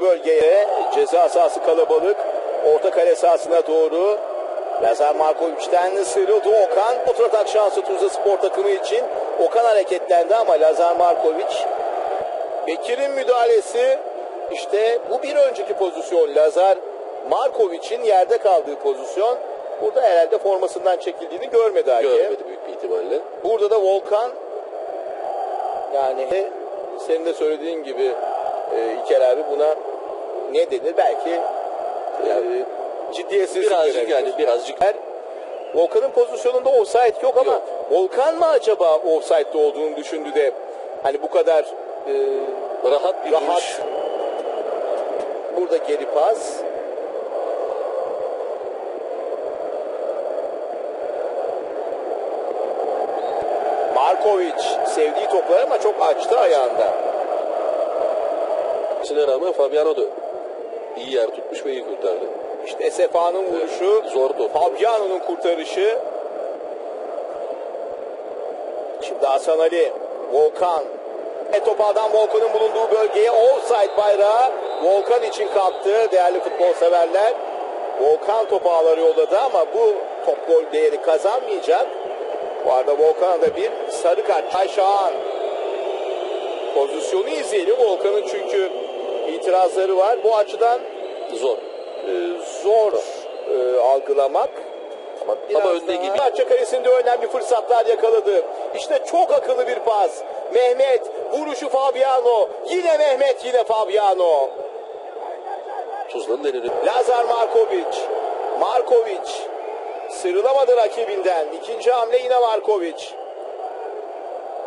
bulunduğu bölgeye ceza sahası kalabalık. Orta kale sahasına doğru Lazar Markovic'den sıyrıldı Okan. Kontratak şansı Tuzla Spor takımı için. Okan hareketlendi ama Lazar Markovic Bekir'in müdahalesi işte bu bir önceki pozisyon Lazar Markovic'in yerde kaldığı pozisyon. Burada herhalde formasından çekildiğini görmedi hakem. Görmedi büyük bir ihtimalle. Burada da Volkan yani senin de söylediğin gibi e, İlker abi buna ne denir? Belki yani, ciddiyetsiz Birazcık yani birazcık Volkan'ın pozisyonunda offside yok ama Yok. Volkan mı acaba offside'de olduğunu düşündü de hani bu kadar e, rahat bir rahat duruş. burada geri pas Markovic sevdiği toplar ama çok açtı ayağında. İkisine rağmen Fabiano iyi yer tutmuş ve iyi kurtardı. İşte Sefa'nın vuruşu, Zor top. Fabiano'nun kurtarışı. Şimdi Hasan Ali, Volkan. E topu adam Volkan'ın bulunduğu bölgeye offside bayrağı Volkan için kalktı değerli futbol severler. Volkan topu ağları yolladı ama bu top gol değeri kazanmayacak. Bu arada Volkan'a da bir sarı kart. Taşağan. Pozisyonu izleyelim. Volkan'ın çünkü itirazları var. Bu açıdan Zor. e, zor e, algılamak. Ama, biraz Ama önde gidiyor. Fenerbahçe kalesinde önemli fırsatlar yakaladı. İşte çok akıllı bir pas. Mehmet vuruşu Fabiano. Yine Mehmet yine Fabiano. Tuzla'nın önemli. Lazar Markovic. Markovic sıyrılamadı rakibinden. İkinci hamle yine Markovic.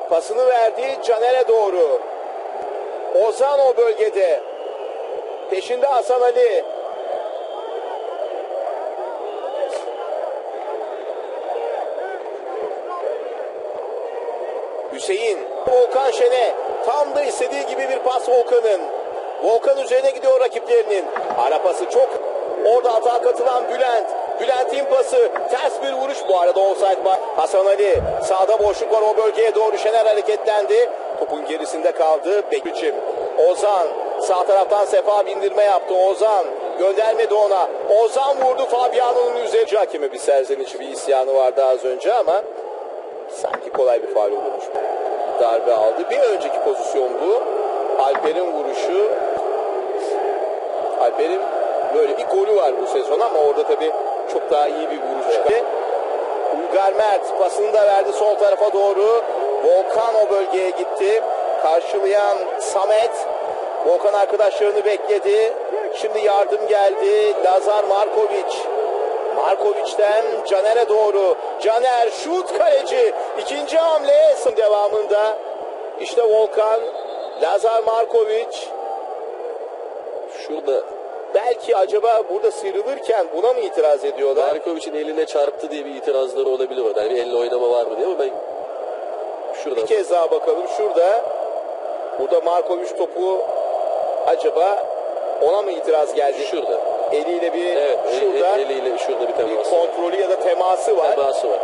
Pasını verdi Caner'e doğru. Ozan o bölgede. Peşinde Hasan Ali. Hüseyin. Volkan Şen'e tam da istediği gibi bir pas Volkan'ın. Volkan üzerine gidiyor rakiplerinin. Ara pası çok. Orada hata katılan Bülent. Bülent'in pası. Ters bir vuruş bu arada offside var. Hasan Ali sağda boşluk var o bölgeye doğru Şener hareketlendi. Topun gerisinde kaldı. Bekçim. Ozan sağ taraftan Sefa bindirme yaptı. Ozan göndermedi ona. Ozan vurdu Fabiano'nun üzerine. Hakeme bir serzenici bir isyanı vardı az önce ama sanki kolay bir faul olmuş. Darbe aldı. Bir önceki pozisyon bu. Alper'in vuruşu. Alper'in böyle bir golü var bu sezon ama orada tabii çok daha iyi bir vuruş çıktı. Uygar Mert pasını da verdi sol tarafa doğru. Volkan o bölgeye gitti. Karşılayan Samet. Volkan arkadaşlarını bekledi. Şimdi yardım geldi. Lazar Markovic. Markovic'den Caner'e doğru. Caner şut kaleci. İkinci hamle devamında. İşte Volkan. Lazar Markovic. Şurada Belki acaba burada sıyrılırken buna mı itiraz ediyorlar? Markovic'in eline çarptı diye bir itirazları olabilir orada. Yani bir elle oynama var mı diye ama ben şurada Bir kez daha bakalım. Şurada burada Markovic topu acaba ona mı itiraz geldi? şurada. Eliyle bir Evet, şurada el- eliyle şurada bir bir teması. kontrolü ya da teması var. Teması var.